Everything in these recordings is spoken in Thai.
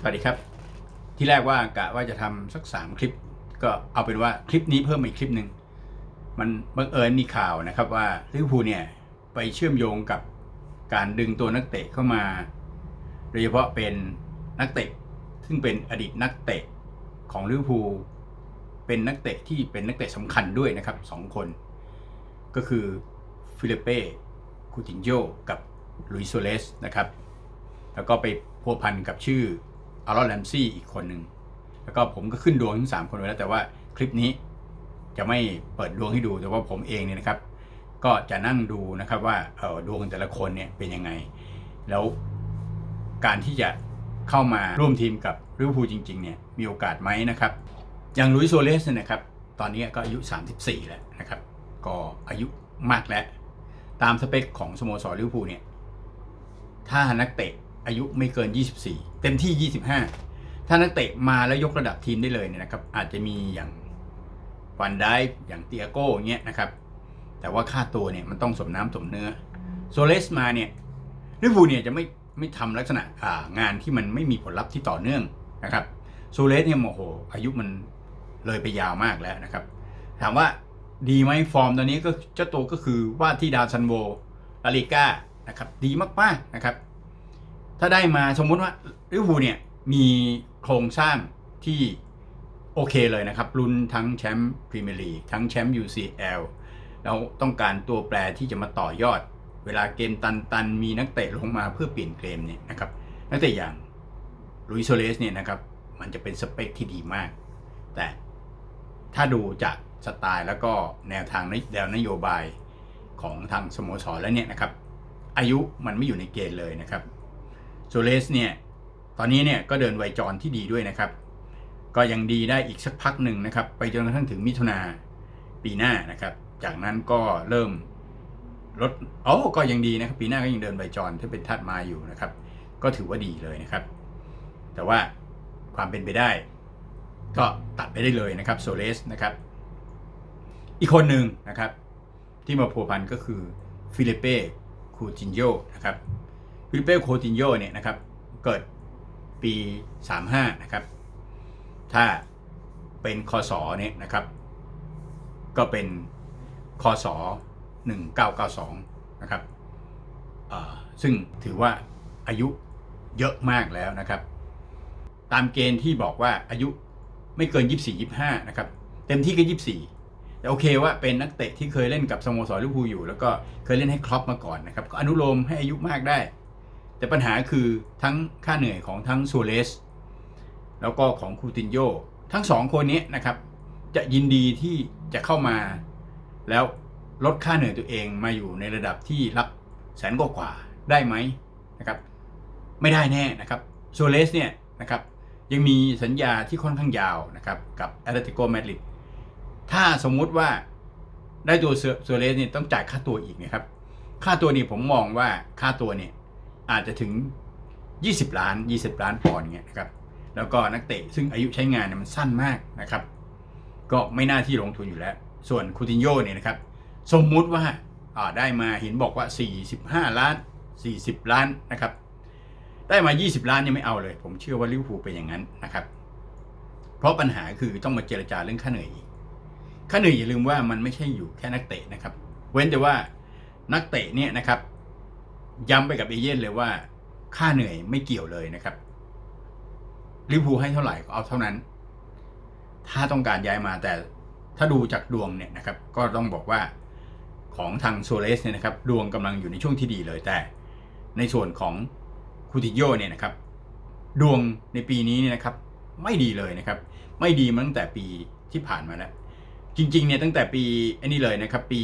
สวัสดีครับ ที่แรกว่ากะว่าจะทำสักสามคลิป ก็เอาเป็นว่าคลิปนี้เพิ่มมาอีกคลิปหนึ่งมันบังเอิญมีข่าวนะครับว่าลิเวอร์พูลเนี่ยไปเชื่อมโยงกับการดึงตัวนักเตะเข้ามา โดยเฉพาะเป็นนักเตะซึ่งเป็นอดีตนักเตะของลิเวอร์พูลเป็นนักเตะที่เป็นนักเตะสำคัญด้วยนะครับสองคน ก็คือฟิลิเป้คูตินโยกับลุยโซเลสนะครับ แล้วก็ไปพัวพันกับชื่อ อารอนแลมซี่อีกคนหนึ่งแล้วก็ผมก็ขึ้นดวงทั้ง3คนไว้แล้วแต่ว่าคลิปนี้จะไม่เปิดดวงให้ดูแต่ว่าผมเองเนี่ยนะครับ ก็จะนั่งดูนะครับว่าเออดวงแต่ละคนเนี่ยเป็นยังไง แล้วการที่จะเข้ามาร่วมทีมกับลิเวอร์พูลจริงๆเนี่ยมีโอกาสไหมนะครับ อย่างลุยโซเลสเนี่ยนะครับ ตอนนี้ก็อายุ 34 แล้วนะครับ ก็อายุมากแล้ว ตามสเปคของสโมสรลิเวอร์พูลเนี่ยถ้านักเตะ อายุไม่เกิน 24 เต็มที่ 25 ถ้านักเตะมาแล้วยกระดับทีมได้เลยเนี่ยนะครับ อาจจะมีอย่างฟันไดอย่างเตียโก้เงี้ยนะครับ แต่ว่าค่าตัวเนี่ยมันต้องสมน้ำสมเนื้อโซเลสมาเนี่ยลิเวอร์พูลเนี่ยจะไม่ไม่ทำลักษณะางานที่มันไม่มีผลลัพธ์ที่ต่อเนื่องนะครับโซเลสเนี่ยโอ้โห อายุมันเลยไปยาวมากแล้วนะครับ ถามว่าดีไหมฟอร์มตอนนี้ก็เจ้าตัวก็คือว่าที่ดาวซันโวลาลิก้านะครับ ดีมากๆนะครับ ถ้าได้มาสมมุติว่าลิเวอร์พูลเนี่ยมีโครงสร้างที่โอเคเลยนะครับลุ้นทั้งแชมป์พรีเมียร์ลีกทั้งแชมป์ UCL แล้วต้องการตัวแปรที่จะมาต่อยอด เวลาเกมตันๆ มีนักเตะลงมาเพื่อเปลี่ยนเกมเนี่ยนะครับนักเตะอย่างลุยโซเลสเนี่ยนะครับมันจะเป็นสเปคที่ดีมาก แต่ถ้าดูจากสไตล์แล้วก็แนวทางแนวนโยบายของทางสโมสรแล้วเนี่ยนะครับอายุมันไม่อยู่ในเกณฑ์เลยนะครับ โซเลสเนี่ยตอนนี้เนี่ยก็เดินไวจรที่ดีด้วยนะครับ ก็ยังดีได้อีกสักพักหนึ่งนะครับ ไปจนกระทั่งถึงมิถุนาปีหน้านะครับ จากนั้นก็เริ่มลดอ๋อก็ยังดีนะครับ ปีหน้าก็ยังเดินไวจรที่เป็นธาตุมาอยู่นะครับ ก็ถือว่าดีเลยนะครับ แต่ว่าความเป็นไปได้ ก็ตัดไปได้เลยนะครับโซเลสนะครับ อีกคนหนึ่งนะครับ ที่มาพัวพันก็คือฟิลิเป้คูจินโยนะครับ ฟิเป้โคตินโยเนี่ยนะครับ เกิดปี 35 นะครับ ถ้าเป็นคศเนี่ยนะครับ ก็เป็นคศ1992 นะครับซึ่งถือว่าอายุเยอะมากแล้วนะครับ ตามเกณฑ์ที่บอกว่าอายุไม่เกิน 24 25 นะครับ เต็มที่ก็ 24 แต่โอเคว่าเป็นนักเตะที่เคยเล่นกับสโมสรลิเวอร์พูลอยู่ แล้วก็เคยเล่นให้ครอปมาก่อนนะครับ ก็อนุโลมให้อายุมากได้ แต่ปัญหาคือทั้งค่าเหนื่อยของทั้งโซเลสแล้วก็ของคูตินโยทั้งสองคนนี้นะครับ จะยินดีที่จะเข้ามา แล้วลดค่าเหนื่อยตัวเองมาอยู่ในระดับที่รับแสนกว่าาได้ไหมนะครับไม่ได้แน่นะครับโซเลสเนี่ยนะครับยังมีสัญญาที่ค่อนข้างยาวนะครับกับแอตเลติโกมาดริดถ้าสมมุติว่าได้ตัวโซเลสเนี่ยต้องจ่ายค่าตัวอีกนะครับ ค่าตัวนี่ผมมองว่าค่าตัวเนี่ย อาจจะถึง 20 ล้าน 20 ล้านปอนด์เงี้ยนะครับแล้วก็นักเตะซึ่งอายุใช้งานเนี่ยมันสั้นมากนะครับ ก็ไม่น่าที่ลงทุนอยู่แล้ว ส่วนคูตินโยเนี่ยนะครับ สมมุติว่าอ่าได้มาเห็นบอกว่า 45 ล้าน 40 ล้านนะครับ ได้มา 20 ล้านยังไม่เอาเลย ผมเชื่อว่าลิเวอร์พูลเป็นอย่างนั้นนะครับ เพราะปัญหาคือต้องมาเจรจาเรื่องค่าเหนื่อยอีกค่าเหนื่อยอย่าลืมว่ามันไม่ใช่อยู่แค่นักเตะนะครับ เว้นแต่ว่านักเตะเนี่ยนะครับ ย้ำไปกับเอเย่นเลยว่า ค่าเหนื่อยไม่เกี่ยวเลยนะครับลิพูให้เท่าไหร่ก็เอาเท่านั้น ถ้าต้องการย้ายมาแต่ถ้าดูจากดวงเนี่ยนะครับ ก็ต้องบอกว่าของทางโซเลสเนี่ยนะครับ ดวงกำลังอยู่ในช่วงที่ดีเลยแต่ ในส่วนของคูติโยเนี่ยนะครับ ดวงในปีนี้เนี่ยนะครับ ไม่ดีเลยนะครับ ไม่ดีมาตั้งแต่ปีที่ผ่านมาแล้วจริงๆเนี่ยตั้งแต่ปีอันนี้เลยนะครับ ปี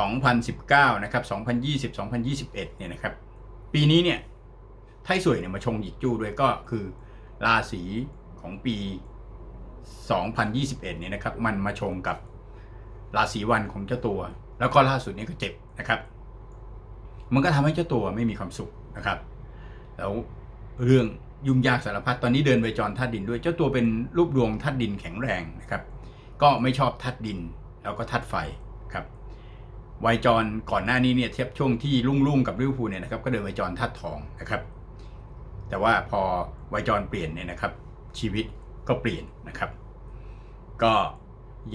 2019 นะครับ 2020 2021 เนี่ยนะครับ ปีนี้เนี่ยไทสวยเนี่ยมาชงหยิกจู้ด้วยก็คือราศีของปี 2021 เนี่ยนะครับ มันมาชงกับราศีวันของเจ้าตัว แล้วก็ล่าสุดนี้ก็เจ็บนะครับ มันก็ทำให้เจ้าตัวไม่มีความสุขนะครับ แล้วเรื่องยุ่งยากสารพัดตอนนี้เดินไปจรธาตุดินด้วยเจ้าตัวเป็นรูปดวงธาตุดินแข็งแรงนะครับ ก็ไม่ชอบธาตุดินแล้วก็ธาตุไฟครับ ไวยจรก่อนหน้านี้เนี่ยเทียบช่วงที่รุ่งรุ่งๆกับลิเวอร์พูลเนี่ยนะครับก็เดินไวยจรธาตุทองนะครับ แต่ว่าพอไวยจรเปลี่ยนเนี่ยนะครับ ชีวิตก็เปลี่ยนนะครับ ก็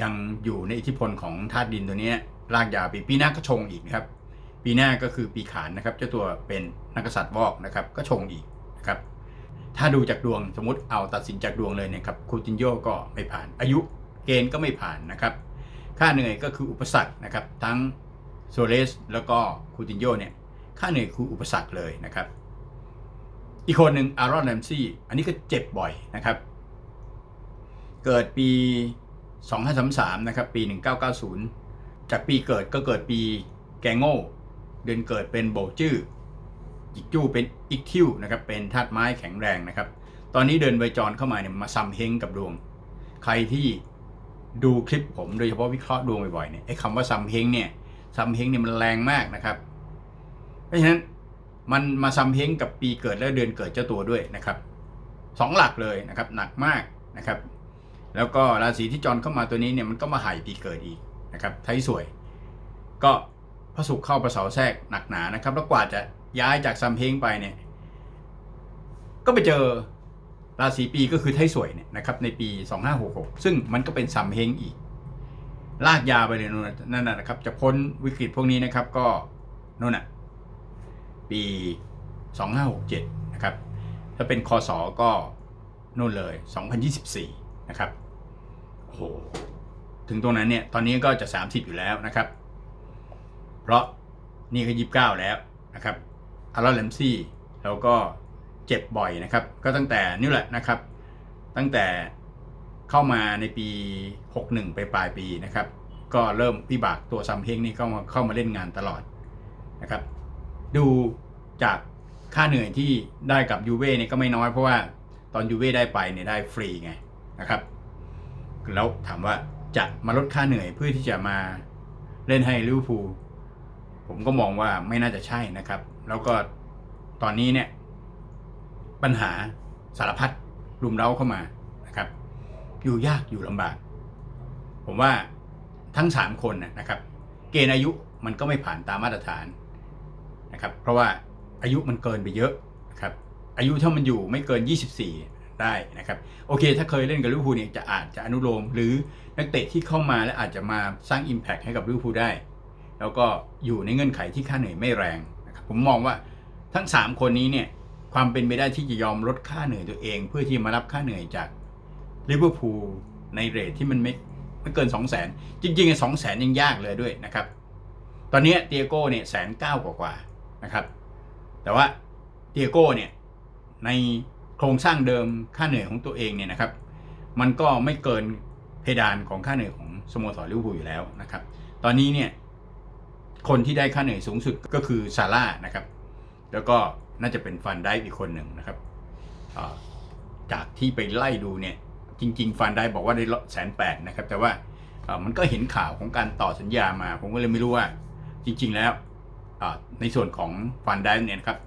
ยังอยู่ในอิทธิพลของธาตุดินตัวนี้ลากยาวปีปีหน้าก็ชงอีกนะครับ ปีหน้าก็คือปีขานนะครับ เจ้าตัวเป็นนักกษัตริย์วอกนะครับ ก็ชงอีกนะครับ ถ้าดูจากดวงสมมติเอาตัดสินจากดวงเลยเนะครับคูตินโยก็ไม่ผ่านอายุเกณฑ์ก็ไม่ผ่านนะครับ ค่าเหนื่อยก็คืออุปสรรคนะครับ ทั้ง โซเลสแล้วก็คูตินโยเนี่ยค่าเหนื่อยคืออุปสรรคเลยนะครับ อีกคนหนึ่งอารอนแรมซี่อันนี้ก็เจ็บบ่อยนะครับ เกิดปี 2533 นะครับ ปี 1990 จากปีเกิดก็เกิดปีแกงโง่เดือนเกิดเป็นโบจื้ออีกจู้เป็นอีกคิวนะครับเป็นธาตุไม้แข็งแรงนะครับ ตอนนี้เดินไวจรเข้ามาเนี่ยมาซัมเฮงกับดวง ใครที่ดูคลิปผมโดยเฉพาะวิเคราะห์ดวงบ่อยๆเนี่ยไอ้คำว่าซัมเฮงเนี่ย ซัมเฮงเนี่ยมันแรงมากนะครับ เพราะฉะนั้นมันมาซัมเฮงกับปีเกิดและเดือนเกิดเจ้าตัวด้วยนะครับสองหลักเลยนะครับหนักมากนะครับ แล้วก็ราศีที่จรเข้ามาตัวนี้เนี่ยมันก็มาหายปีเกิดอีกนะครับไทยสวย ก็พระศุกร์เข้าประเสาแทรกหนักหนานะครับ แล้วกว่าจะย้ายจากซัมเฮงไปเนี่ย ก็ไปเจอราศีปีก็คือไทยสวยเนี่ยนะครับในปี 2566 ซึ่งมันก็เป็นซัมเฮงอีก ลากยาวไปเลยนู่นนั่นนะครับ จะพ้นวิกฤตพวกนี้นะครับก็นู่นน่ะปี 2567 นะครับ ถ้าเป็นคศก็นู่นเลย 2024 นะครับโอ้โหถึงตรงนั้นเนี่ย ตอนนี้ก็จะ 30 อยู่แล้วนะครับ เพราะนี่ก็ 29 แล้วนะครับอารอนแลมซี่แล้วก็เจ็บบ่อยนะครับ ก็ตั้งแต่นี่แหละนะครับ ตั้งแต่ เข้ามาในปี 61 ไปปลายปีนะครับ ก็เริ่มวิบากตัวซัมเฮงนี่ก็มาเข้ามาเล่นงานตลอดนะครับ ดูจากค่าเหนื่อยที่ได้กับยูเว่เนี่ยก็ไม่น้อยเพราะว่าตอนยูเว่ได้ไปเนี่ยได้ฟรีไงนะครับ แล้วถามว่าจะมาลดค่าเหนื่อยเพื่อที่จะมาเล่นให้ลิเวอร์พูลผมก็มองว่าไม่น่าจะใช่นะครับ แล้วก็ตอนนี้เนี่ยปัญหาสารพัดรุมเร้าเข้ามานะครับ อยู่ยากอยู่ลำบาก ผมว่าทั้งสามคนนะครับ เกณฑ์อายุมันก็ไม่ผ่านตามมาตรฐานนะครับ เพราะว่าอายุมันเกินไปเยอะนะครับ อายุถ้ามันอยู่ไม่เกิน 24 ได้นะครับ โอเค ถ้าเคยเล่นกับลิเวอร์พูลเนี่ยจะอาจจะอนุโลม หรือนักเตะที่เข้ามาและอาจจะมาสร้าง Impact ให้กับลิเวอร์พูลได้ แล้วก็อยู่ในเงื่อนไขที่ค่าเหนื่อยไม่แรงนะครับ ผมมองว่าทั้ง 3 คนนี้เนี่ยความเป็นไปได้ที่จะยอมลดค่าเหนื่อยตัวเอง เพื่อที่มารับค่าเหนื่อยจาก ลิเวอร์พูลในเรทที่มันไม่ไม่เกิน 2 0 0 0 0 0จริงๆสองแสนยังยากเลยด้วยนะครับ ตอนนี้เตียโก้เนี่ยแสนเก้ากว่าๆนะครับ แต่ว่าเตียโก้เนี่ยในโครงสร้างเดิมค่าเหนื่อยของตัวเองเนี่ยนะครับ มันก็ไม่เกินเพดานของค่าเหนื่อยของสโมสรลิเวอร์พูลอยู่แล้วนะครับ ตอนนี้เนี่ยคนที่ได้ค่าเหนื่อยสูงสุดก็คือซาร่านะครับ แล้วก็น่าจะเป็นฟันได้อีกคนหนึ่งนะครับจากที่ไปไล่ดูเนี่ย จริง ๆ ฟันได้บอกว่าได้แสนแปดนะครับ แต่ว่ามันก็เห็นข่าวของการต่อสัญญามา ผมก็เลยไม่รู้ว่า จริง ๆ แล้วในส่วนของฟันได้เนี่ยนะครับ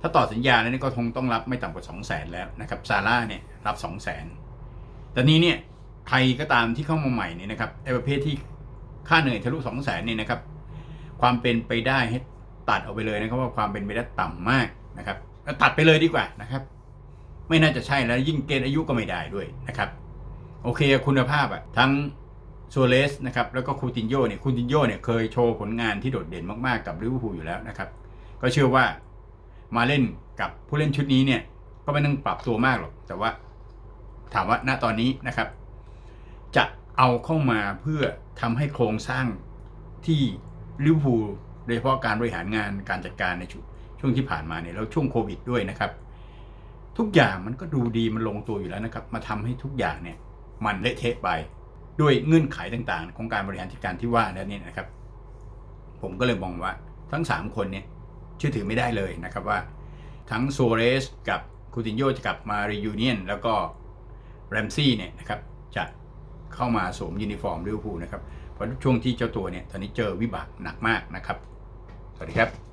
ถ้าต่อสัญญาแล้วนี่ก็คงต้องรับไม่ต่ำกว่า2 0 0แสนแล้วนะครับซาร่าเนี่ยรับ 2 0 0แสนแต่นี้เนี่ยใครก็ตามที่เข้ามาใหม่เนี่ยนะครับไอ้ประเภทที่ค่าเหนื่อยทะลุ2 0 0แสนเนี่ยนะครับ ความเป็นไปได้ให้ตัดออกไปเลยนะครับว่าความเป็นไปได้ต่ำมากนะครับตัดไปเลยดีกว่านะครับ ไม่น่าจะใช่แล้วยิ่งเกณฑ์อายุก็ไม่ได้ด้วยนะครับ โอเคคุณภาพอะทั้งโซเลสนะครับแล้วก็คูตินโยเนี่ยคูตินโยเนี่ยเคยโชว์ผลงานที่โดดเด่นมากๆกับลิเวอร์พูลอยู่แล้วนะครับ ก็เชื่อว่ามาเล่นกับผู้เล่นชุดนี้เนี่ยก็ไม่ต้องปรับตัวมากหรอก แต่ว่าถามว่าณตอนนี้นะครับ จะเอาเข้ามาเพื่อทำให้โครงสร้างที่ลิเวอร์พูลโดยเฉพาะการบริหารงานการจัดการในช่วงช่วงที่ผ่านมาเนี่ยแล้วช่วงโควิดด้วยนะครับ ทุกอย่างมันก็ดูดีมันลงตัวอยู่แล้วนะครับ มาทำให้ทุกอย่างเนี่ย มันเละเทะไป ด้วยเงื่อนไขต่างๆ ของการบริหารจัดการที่ว่าแล้วเนี่นะครับ ผมก็เลยมองว่าทั้ง 3 คนเนี่ยเชื่อถือไม่ได้เลยนะครับว่า ทั้งโซเรสกับคูตินโยจะกลับมารียูเนียนแล้วก็แรมซี่เนี่ยนะครับจะเข้ามาสวมยูนิฟอร์มลิเวอร์พูลนะครับเพราะช่วงที่เจ้าตัวเนี่ยตอนนี้เจอวิบากหนักมากนะครับ สวัสดีครับ